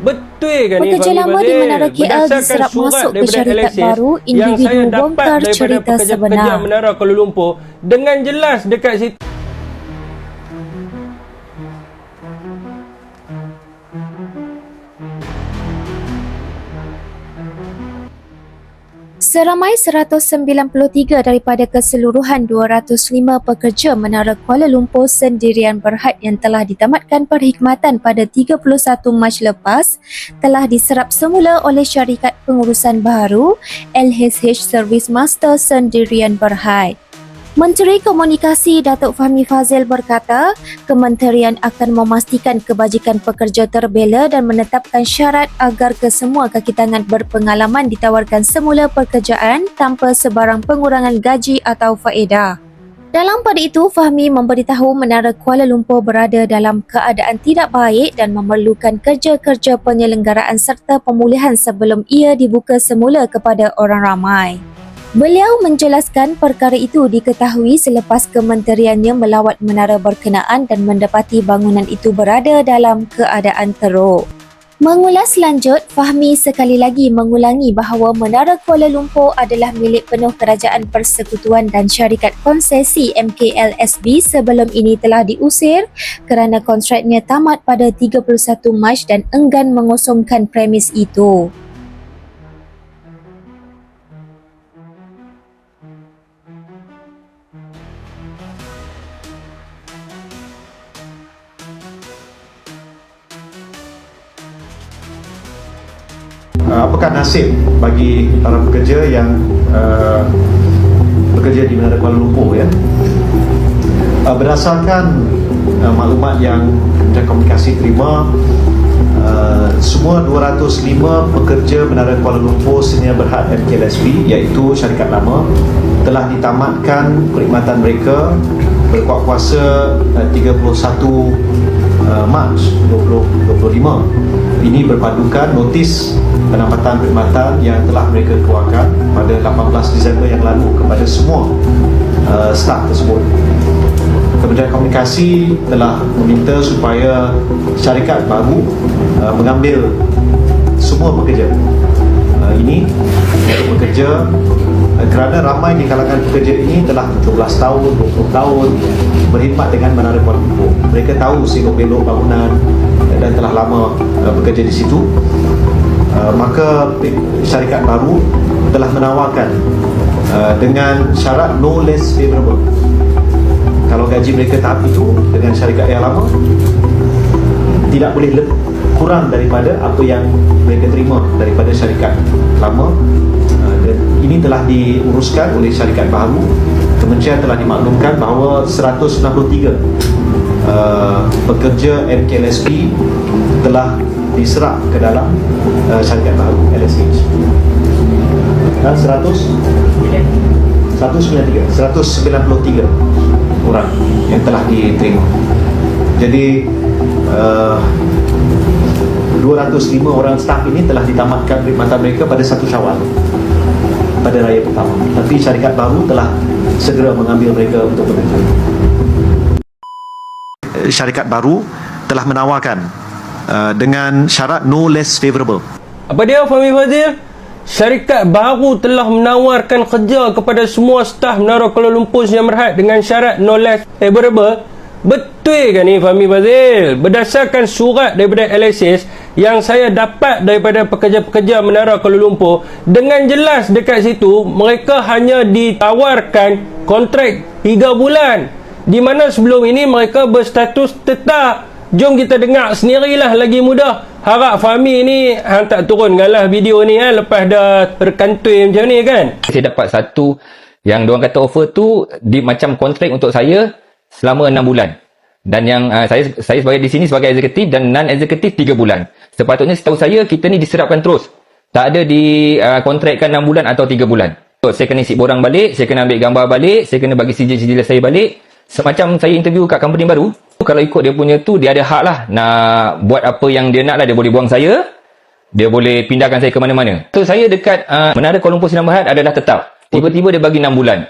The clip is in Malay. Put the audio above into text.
Betul ke ni Pekerja lama di? Menara KL diserap masuk ke syarikat LSS baru, individu bongkar cerita pekerja-pekerja sebenar. Menara Kuala Lumpur dengan jelas dekat situ Seramai 193 daripada keseluruhan 205 pekerja Menara Kuala Lumpur sendirian berhad yang telah ditamatkan perkhidmatan pada 31 Mac lepas telah diserap semula oleh syarikat pengurusan baru LHH Service Master sendirian berhad. Menteri Komunikasi Datuk Fahmi Fazil berkata, kementerian akan memastikan kebajikan pekerja terbela dan menetapkan syarat agar kesemua kaki tangan berpengalaman ditawarkan semula pekerjaan tanpa sebarang pengurangan gaji atau faedah. Dalam pada itu, Fahmi memberitahu Menara Kuala Lumpur berada dalam keadaan tidak baik dan memerlukan kerja-kerja penyelenggaraan serta pemulihan sebelum ia dibuka semula kepada orang ramai. Beliau menjelaskan perkara itu diketahui selepas kementeriannya melawat menara berkenaan dan mendapati bangunan itu berada dalam keadaan teruk. Mengulas lanjut, Fahmi sekali lagi mengulangi bahawa Menara Kuala Lumpur adalah milik penuh Kerajaan Persekutuan dan syarikat konsesi MKLSB sebelum ini telah diusir kerana kontraknya tamat pada 31 Mac dan enggan mengosongkan premis itu. Uh, apakah nasib bagi para pekerja yang uh, bekerja di Menara Kuala Lumpur ya? Uh, berdasarkan uh, maklumat yang Kementerian Komunikasi terima uh, semua 205 pekerja Menara Kuala Lumpur senior berhad MKLSB iaitu syarikat lama telah ditamatkan perkhidmatan mereka berkuat kuasa uh, 31 uh, Mac 2025 ini berpadukan notis penempatan perkhidmatan yang telah mereka keluarkan pada 18 Disember yang lalu kepada semua uh, staf tersebut. Kementerian Komunikasi telah meminta supaya syarikat baru uh, mengambil semua pekerja uh, ini untuk bekerja uh, kerana ramai di kalangan pekerja ini telah 17 tahun, 20 tahun berkhidmat dengan Menara Kuala Lumpur. Mereka tahu selok belok bangunan dan telah lama uh, bekerja di situ. Uh, maka syarikat baru telah menawarkan uh, dengan syarat no less favourable. Kalau gaji mereka tahap itu dengan syarikat yang lama tidak boleh le- kurang daripada apa yang mereka terima daripada syarikat lama Uh, dan ini telah diuruskan oleh syarikat baru kementerian telah dimaklumkan bahawa 163 uh, pekerja MKLSP telah diserap ke dalam uh, syarikat baru LSH dan 100 193 193 orang yang telah diterima. Jadi uh, 205 orang staf ini telah ditamatkan perkhidmatan mereka pada 1 Syawal pada raya pertama tapi syarikat baru telah segera mengambil mereka untuk bekerja syarikat baru telah menawarkan uh, dengan syarat no less favourable Apa dia Fahmi Fazil? Syarikat baru telah menawarkan kerja kepada semua staf Menara Kuala Lumpur yang berhad dengan syarat no less favorable. Betul ke ni Fahmi Fazil? Berdasarkan surat daripada LSS yang saya dapat daripada pekerja-pekerja Menara Kuala Lumpur dengan jelas dekat situ mereka hanya ditawarkan kontrak 3 bulan di mana sebelum ini mereka berstatus tetap Jom kita dengar sendirilah lagi mudah. Harap Fahmi ni hang tak turunkan lah video ni kan lepas dah terkantui macam ni kan. saya dapat satu yang diorang kata offer tu di macam kontrak untuk saya selama 6 bulan. Dan yang uh, saya saya sebagai di sini sebagai eksekutif dan non eksekutif 3 bulan. Sepatutnya setahu saya kita ni diserapkan terus. Tak ada di uh, kontrakkan 6 bulan atau 3 bulan. So, saya kena isi borang balik, saya kena ambil gambar balik, saya kena bagi sijil-sijil saya balik. Semacam saya interview kat company baru, kalau ikut dia punya tu dia ada hak lah nak buat apa yang dia nak lah dia boleh buang saya dia boleh pindahkan saya ke mana-mana so saya dekat uh, Menara Kuala Lumpur Sinar Berhad adalah tetap tiba-tiba dia bagi 6 bulan